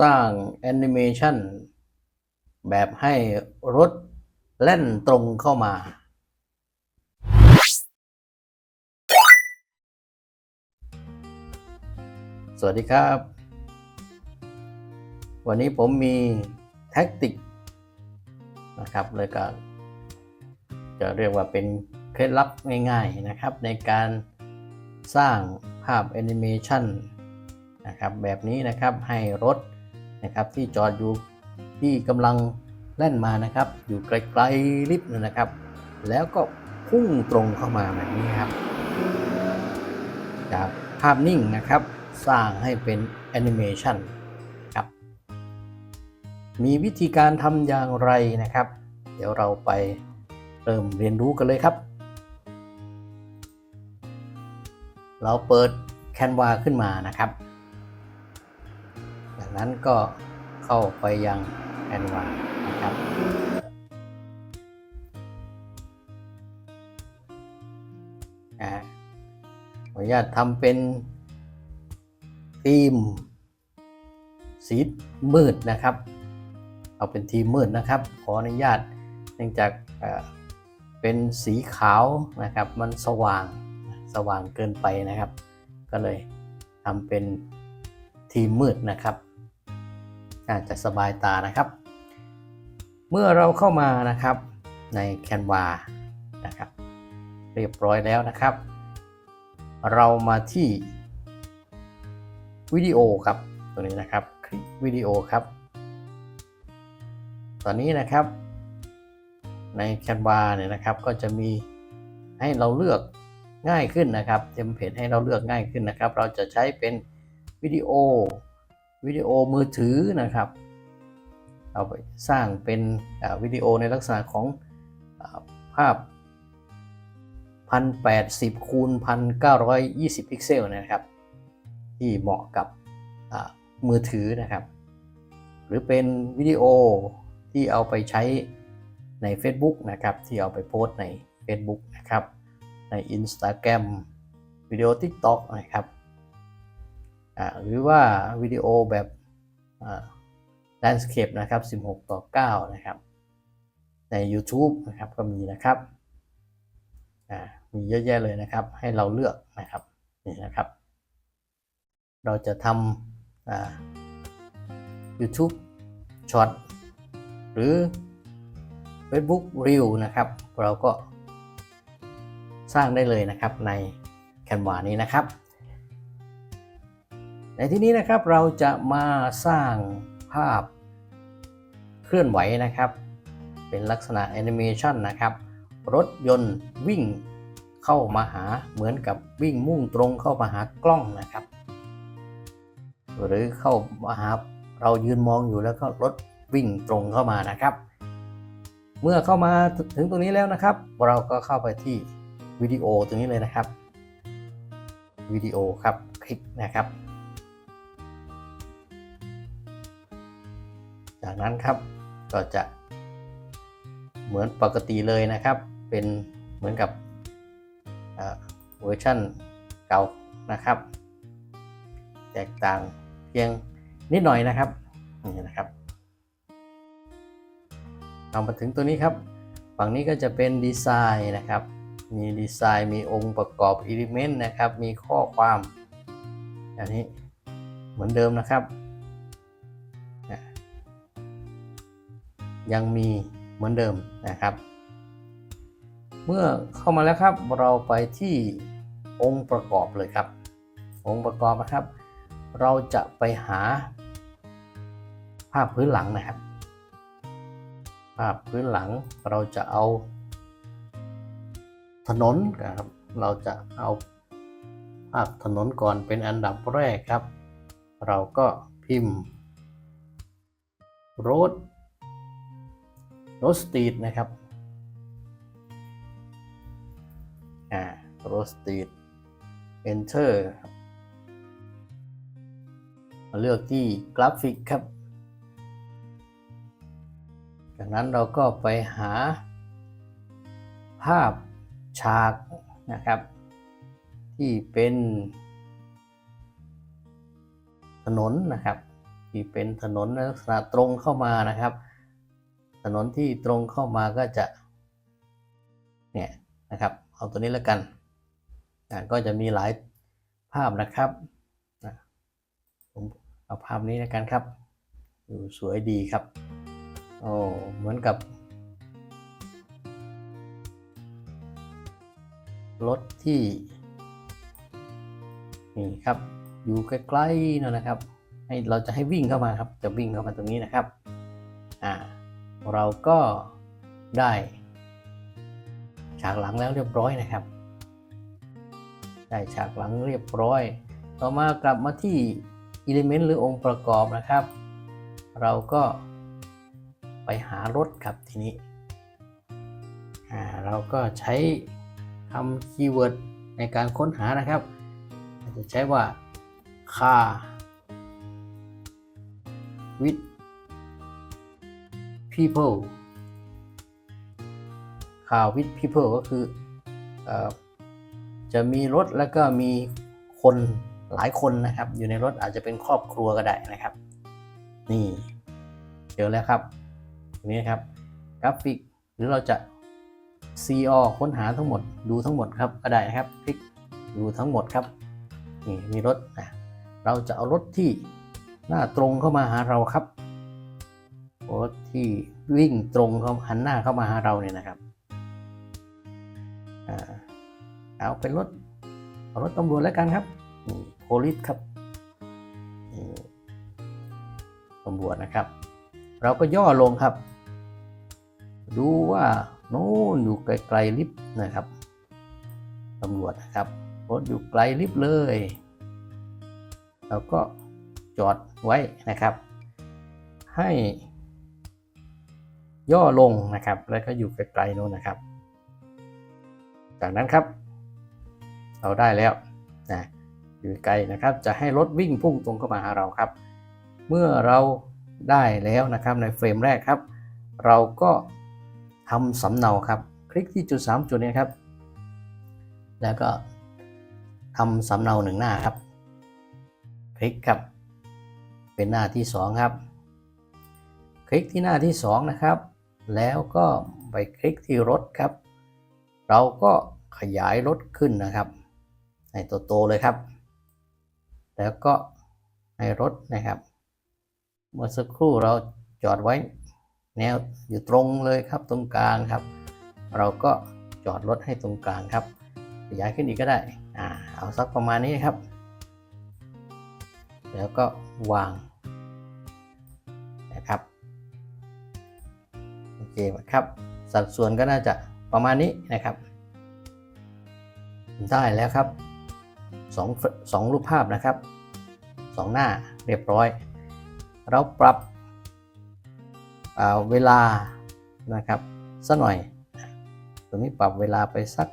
สร้างแอนิเมชันแบบให้รถแล่นตรงเข้ามา สวัสดีครับ วันนี้ผมมีแท็กติกนะครับเลยก็จะเรียกว่าเป็นเคล็ดลับง่ายๆนะครับ ในการสร้างภาพแอนิเมชันนะครับแบบนี้นะครับให้รถ นะครับที่จอดอยู่ที่กำลังแล่นมานะครับ อยู่ไกลๆลิฟต์นะครับ แล้วก็พุ่งตรงเข้ามาแบบนี้ครับจากภาพนิ่งนะครับ สร้างให้เป็นแอนิเมชันครับ มีวิธีการทำอย่างไรนะครับ เดี๋ยวเราไปเริ่มเรียนรู้กันเลยครับ เราเปิด Canva ขึ้นมานะครับ นั้นก็เข้าไปยัง Canva นะครับอ่าขออนุญาตทำเป็นธีมสีมืดนะครับ เอาเป็นทีมมืดนะครับ ขออนุญาตเนื่องจากเป็นสีขาวนะครับ มันสว่างสว่างเกินไปนะครับ ก็เลยทำเป็นทีมมืดนะครับ อาจจะสบายตานะครับ เมื่อเราเข้ามานะครับใน Canva นะครับ เรียบร้อยแล้วนะครับ เรามาที่วิดีโอครับตัวนี้นะครับ คลิกวิดีโอครับ ตอนนี้นะครับ ใน Canva เนี่ยนะครับก็จะมีให้เราเลือกง่ายขึ้นนะครับเทมเพลตให้เราเลือกง่ายขึ้นนะครับ เราจะใช้เป็นวิดีโอ วิดีโอมือถือนะครับ เอาไปสร้างเป็นวิดีโอในลักษณะของอาภาพ 1080คูณ1920 พิกเซลนะครับ ที่เหมาะกับมือถือนะครับ หรือเป็นวิดีโอที่เอาไปใช้ใน Facebook นะครับ ที่เอาไปโพสต์ใน Facebook นะครับ ใน Instagram วิดีโอ TikTok นะครับ หรือว่าวิดีโอแบบอ่า landscape นะครับ 16 ต่อ 9 นะครับ ใน YouTube นะครับก็มีนะครับมีเยอะแยะเลยนะครับ ให้เราเลือกนะครับนี่นะครับ เราจะทำ YouTube Short หรือ Facebook Reel นะครับ เราก็สร้างได้เลยนะครับใน Canva นี้นะครับ ในที่นี้นะครับเราจะมาสร้างภาพเคลื่อนไหวนะครับ เป็นลักษณะแอนิเมชันนะครับ รถยนต์วิ่งเข้ามาหาเหมือนกับวิ่งมุ่งตรงเข้ามาหากล้องนะครับ หรือเข้ามาหาเรายืนมองอยู่แล้วก็รถวิ่งตรงเข้ามานะครับ เมื่อเข้ามาถึงตรงนี้แล้วนะครับ เราก็เข้าไปที่วิดีโอตรงนี้เลยนะครับวิดีโอครับคลิกนะครับ จากนั้นครับก็จะเหมือนปกติเลยนะครับ เป็นเหมือนกับเวอร์ชันเก่านะครับ แตกต่างเพียงนิดหน่อยนะครับนี่นะครับเอามาถึงตัวนี้ครับ ฝั่งนี้ก็จะเป็นดีไซน์นะครับ มีดีไซน์มีองค์ประกอบอิเลเมนต์นะครับ มีข้อความอันนี้เหมือนเดิมนะครับ ยังมีเหมือนเดิมนะครับ เมื่อเข้ามาแล้วครับเราไปที่องค์ประกอบเลยครับ องค์ประกอบนะครับ เราจะไปหาภาพพื้นหลังนะครับ ภาพพื้นหลังเราจะเอา ถนนนะครับ เราจะเอาภาพถนนก่อนเป็นอันดับแรกครับ เราก็พิมพ์ road โรสตีดนะครับอ่าโรสตีด enter ครับมาเลือกที่กราฟิกครับ จากนั้นเราก็ไปหาภาพฉากนะครับ ที่เป็นถนนนะครับ ที่เป็นถนนลักษณะตรงเข้ามานะครับ ถนนที่ตรงเข้ามาก็จะเนี่ยนะครับ เอาตัวนี้แล้วกันอะก็จะมีหลายภาพนะครับอะผมเอาภาพนี้แล้วกันครับดูสวยดีครับโอ้เหมือนกับรถที่นี่ครับ อยู่ใกล้ๆนะนะครับ ให้เราจะให้วิ่งเข้ามาครับ จะวิ่งเข้ามาตรงนี้นะครับ อ่า เราก็ได้ฉากหลังแล้วเรียบร้อยนะครับ ได้ฉากหลังเรียบร้อย ต่อมากลับมาที่อิเลเมนต์หรือองค์ประกอบนะครับ เราก็ไปหารถครับทีนี้อ่เราก็ใช้ทำคีย์เวิร์ดในการค้นหานะครับ อาจจะใช้ว่า car with people car with people ก็คืออจะมีรถแล้วก็มีคนหลายคนนะครับ อยู่ในรถอาจจะเป็นครอบครัวก็ได้นะครับ นี่เจอแล้วครับนี้ครับกราฟิกหรือเราจะ CO ค้นหาทั้งหมดดูทั้งหมดครับก็ได้นะครับ คลิกดูทั้งหมดครับนี่มีรถนะเราจะเอารถที่หน้าตรงเข้ามาหาเราครับ รถที่วิ่งตรงเข้าหันหน้าเข้ามาหาเราเนี่ยนะครับเอาเป็นรถรถตำรวจแล้วกันครับนี่โพลิสครับนี่ตำรวจนะครับ เราก็ย่อลงครับ ดูว่าโน่นอยู่ไกลๆลิฟต์นะครับตำรวจนะครับรถอยู่ไกลลิฟต์เลยเราก็จอดไว้นะครับ ให้ ย่อลงนะครับ แล้วก็อยู่ไกลๆโน้นนะครับ จากนั้นครับ เราได้แล้วนะอยู่ไกลนะครับ จะให้รถวิ่งพุ่งตรงเข้ามาหาเราครับ เมื่อเราได้แล้วนะครับในเฟรมแรกครับ เราก็ทำสำเนาครับ คลิกที่จุด 3 จุดนี้ครับ แล้วก็ทำสำเนาหนึ่งหน้าครับ คลิกครับ เป็นหน้าที่ 2 ครับ คลิกที่หน้าที่ 2 นะครับ แล้วก็ไปคลิกที่รถครับ เราก็ขยายรถขึ้นนะครับให้ตัวโตเลยครับ แล้วก็ให้รถนะครับ เมื่อสักครู่เราจอดไว้ แนวอยู่ตรงเลยครับตรงกลางครับ เราก็จอดรถให้ตรงกลางครับ ขยายขึ้นอีกก็ได้อ่าเอาสักประมาณนี้ครับ แล้วก็วาง เคครับ สัดส่วนก็น่าจะประมาณนี้นะครับ ได้แล้วครับสองสองรูปภาพนะครับสองหน้าเรียบร้อย เราปรับอ่าเวลานะครับสักหน่อยตรงนี้ปรับเวลาไปสัก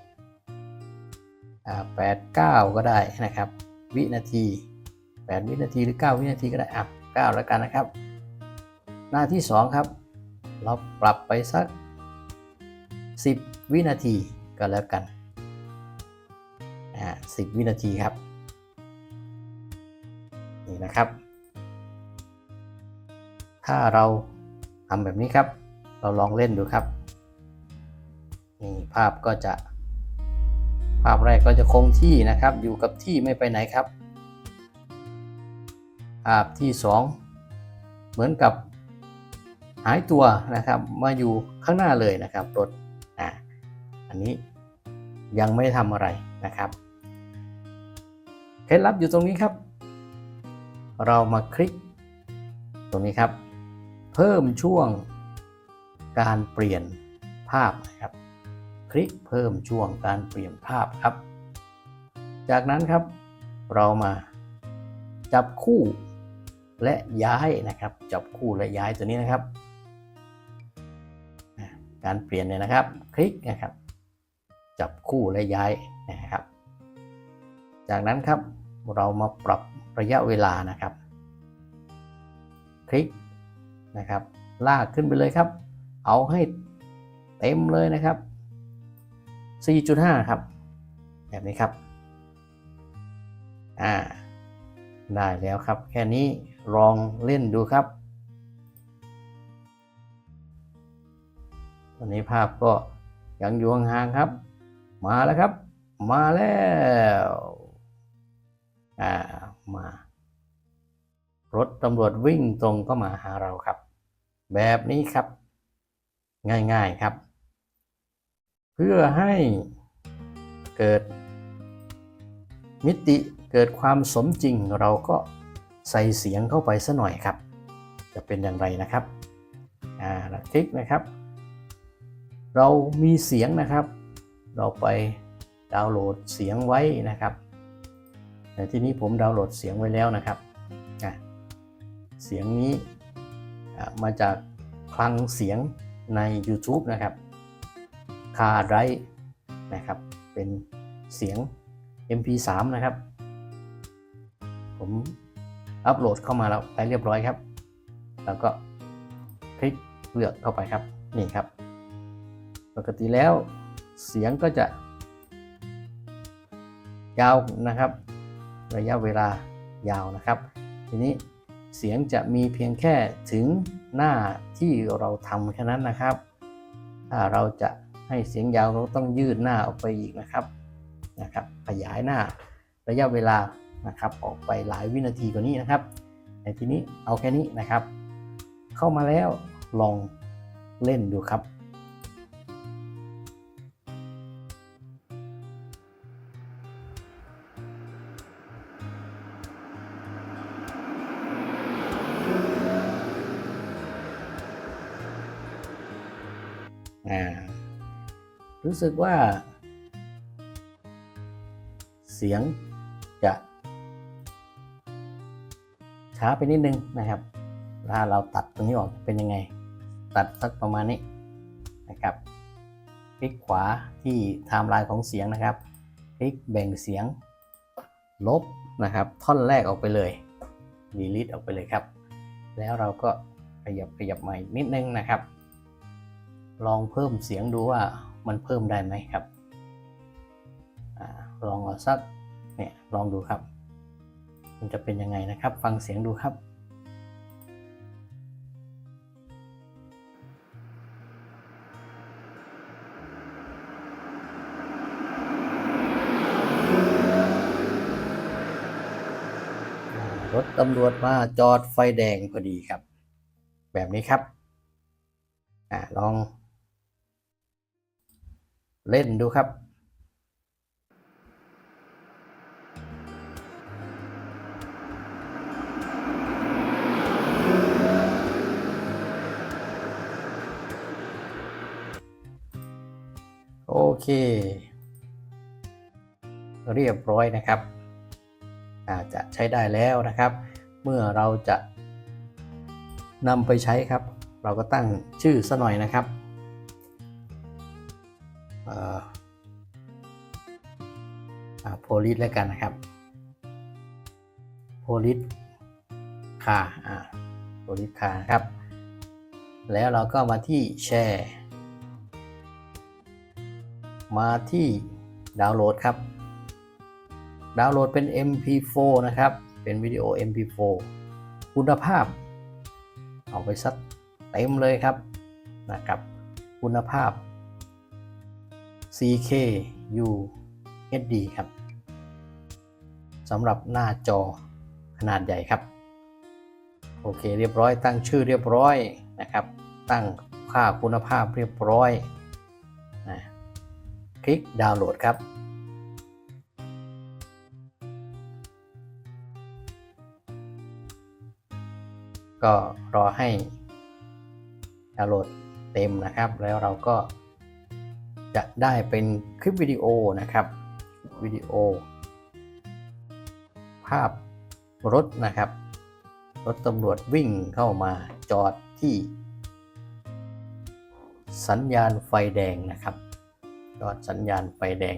แปดเก้าก็ได้นะครับ วินาที 8 วินาทีหรือ 9 วินาทีก็ได้อะ9แล้วกันนะครับ หน้าที่ 2 ครับ เราปรับไปสัก 10 วินาทีก็แล้วกันอ่า10วินาทีครับ นี่นะครับ ถ้าเราทำแบบนี้ครับ เราลองเล่นดูครับ นี่ภาพก็จะ ภาพแรกก็จะคงที่นะครับ อยู่กับที่ไม่ไปไหนครับ ภาพที่ 2 เหมือนกับ หายตัวนะครับ มาอยู่ข้างหน้าเลยนะครับรถอ่าอันนี้ยังไม่ได้ทำอะไรนะครับเคล็ดลับอยู่ตรงนี้ครับ เรามาคลิก ตรงนี้ครับ เพิ่มช่วงการเปลี่ยนภาพนะครับ คลิกเพิ่มช่วงการเปลี่ยนภาพครับ จากนั้นครับเรามาจับคู่และย้ายนะครับ จับคู่และย้ายตัวนี้นะครับ การเปลี่ยนเนี่ยนะครับ คลิกนะครับ จับคู่และย้ายนะครับ จากนั้นครับเรามาปรับระยะเวลานะครับ คลิกนะครับ ลากขึ้นไปเลยครับ เอาให้เต็มเลยนะครับ 4.5 ครับ แบบนี้ครับอ่าได้แล้วครับ แค่นี้ลองเล่นดูครับ ตอนนี้ภาพก็ยังอยู่ห่างๆครับ มาแล้วครับ มาแล้วอ่ามา รถตำรวจวิ่งตรงก็มาหาเราครับ แบบนี้ครับ ง่ายๆครับ เพื่อให้เกิดมิติเกิดความสมจริงเราก็ใส่เสียงเข้าไปสัหน่อยครับ จะเป็นอย่างไรนะครับ อ่าเราคลิกนะครับ เรามีเสียงนะครับ เราไปดาวน์โหลดเสียงไว้นะครับในที่นี้ผมดาวน์โหลดเสียงไว้แล้วนะครับ เสียงนี้มาจากคลังเสียงใน YouTube นะครับคาไรนะครับ เป็นเสียง MP3 นะครับ ผมอัปโหลดเข้ามาแล้วไปเรียบร้อยครับ แล้วก็คลิกเลือกเข้าไปครับ นี่ครับ ปกติแล้วเสียงก็จะ ยาวนะครับ ระยะเวลายาวนะครับ ทีนี้เสียงจะมีเพียงแค่ถึงหน้าที่เราทำแค่นั้นนะครับ ถ้าเราจะให้เสียงยาวเราต้องยืดหน้าออกไปอีกนะครับนะครับ ขยายหน้าระยะเวลานะครับ ออกไปหลายวินาทีกว่านี้นะครับในทีนี้เอาแค่นี้นะครับ เข้ามาแล้วลองเล่นดูครับ รู้สึกว่า เสียงจะ ช้าไปนิดนึงนะครับ ถ้าเราตัดตรงนี้ออกเป็นยังไง ตัดสักประมาณนี้นะครับคลิกขวาที่ไทม์ไลน์ของเสียงนะครับ คลิกแบ่งเสียง ลบนะครับ ท่อนแรกออกไปเลย delete ออกไปเลยครับ แล้วเราก็ขยับขยับใหม่นิดนึงนะครับ ลองเพิ่มเสียงดูว่า มันเพิ่มได้ไหมครับอลองเอาสักเนี่ยลองดูครับ มันจะเป็นยังไงนะครับ ฟังเสียงดูครับรถตำรวจมาจอดไฟแดงพอดีครับ แบบนี้ครับ อ่าลอง เล่นดูครับ โอเค เรียบร้อยนะครับ อาจจะใช้ได้แล้วนะครับ เมื่อเราจะนำไปใช้ครับ เราก็ตั้งชื่อซะหน่อยนะครับ โพลิสแล้วกันนะครับโพลิสคาอ่าโพลิสคาครับ แล้วเราก็มาที่แชร์มาที่ดาวน์โหลดครับ ดาวน์โหลดเป็น MP4 นะครับ เป็นวิดีโอ MP4 คุณภาพ เอาไปสักเต็มเลยครับนะครับ คุณภาพ 4K UHD ครับสำหรับหน้าจอขนาดใหญ่ครับ โอเคเรียบร้อยตั้งชื่อเรียบร้อยนะครับ ตั้งค่าคุณภาพเรียบร้อยนะคลิกดาวน์โหลดครับก็รอให้ดาวน์โหลดเต็มนะครับ แล้วเราก็ จะได้เป็นคลิปวิดีโอนะครับวิดีโอ ภาพรถนะครับ รถตำรวจวิ่งเข้ามาจอดที่ สัญญาณไฟแดงนะครับ จอดสัญญาณไฟแดง